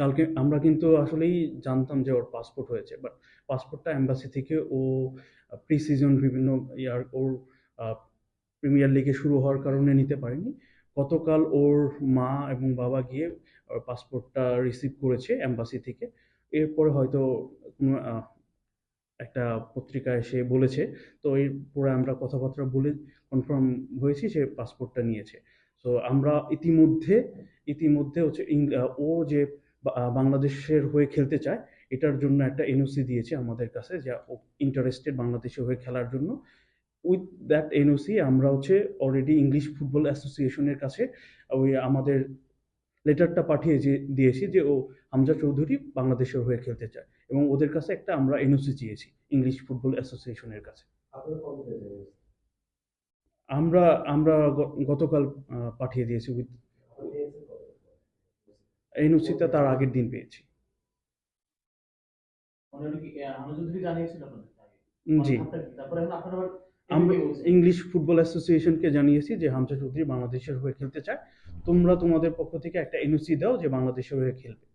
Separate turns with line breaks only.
কালকে আমরা কিন্তু আসলেই জানতাম যে ওর পাসপোর্ট হয়েছে বাট পাসপোর্টটা এম্বাসি থেকে ও প্রি সিজন বিভিন্ন ইয়ার ওর প্রিমিয়ার লিগে শুরু হওয়ার কারণে নিতে পারেনি। গতকাল ওর মা এবং বাবা গিয়ে ওর পাসপোর্টটা রিসিভ করেছে এম্বাসি থেকে। এরপরে হয়তো কোনো একটা পত্রিকা এসে বলেছে, তো এরপরে আমরা কথাবার্তা বলে কনফার্ম হয়েছি সে পাসপোর্টটা নিয়েছে। তো আমরা ইতিমধ্যে ইতিমধ্যে হচ্ছে ও যে বাংলাদেশের হয়ে খেলতে চায় এটার জন্য একটা এনওসি দিয়েছে আমাদের কাছে যা ও ইন্টারেস্টেড বাংলাদেশের হয়ে খেলার জন্য। উইথ দ্যাট এনওসি আমরা হচ্ছে অলরেডি ইংলিশ ফুটবল অ্যাসোসিয়েশনের কাছে ওই আমাদের লেটারটা পাঠিয়ে যে দিয়েছি যে ও হামজা চৌধুরী বাংলাদেশের হয়ে খেলতে চায়। এবং ওদের কাছে একটা আমরা এনওসি চেয়েছি ইংলিশ ফুটবল অ্যাসোসিয়েশনের কাছে। আমরা আমরা গতকাল পাঠিয়ে দিয়েছি উইথ এনওসিটা তার আগের দিন পেয়েছি।
মানে
জি।
আবার
আমরা ইংলিশ ফুটবল অ্যাসোসিয়েশনকে জানিয়েছি যে হামজা চৌধুরী বাংলাদেশের হয়ে খেলতে চায়। তোমরা তোমাদের পক্ষ থেকে একটা এনওসি দাও যে বাংলাদেশের হয়ে খেলবে।